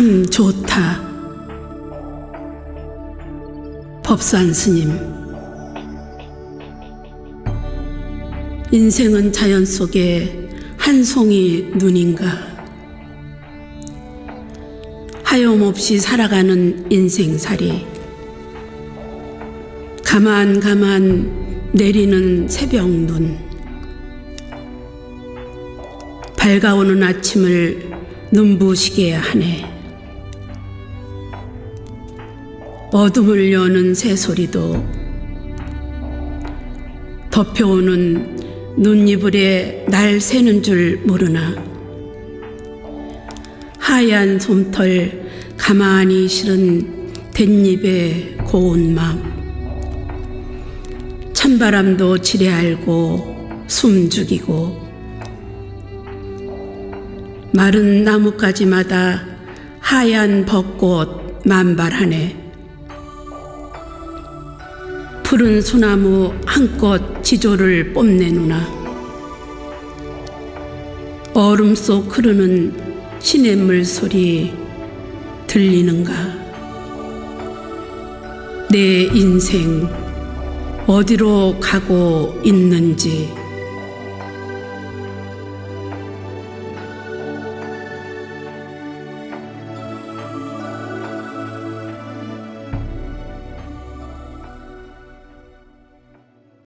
참 좋다. 법산 스님. 인생은 자연 속에 한 송이 눈인가. 하염없이 살아가는 인생살이. 가만 가만 내리는 새벽 눈. 밝아오는 아침을 눈부시게 하네. 어둠을 여는 새소리도 덮여오는 눈이불에 날 새는 줄 모르나 하얀 솜털 가만히 실은 댄잎의 고운 마음 찬바람도 지레 알고 숨 죽이고 마른 나뭇가지마다 하얀 벚꽃 만발하네. 푸른 소나무 한껏 지조를 뽐내누나. 얼음 속 흐르는 시냇물 소리 들리는가. 내 인생 어디로 가고 있는지.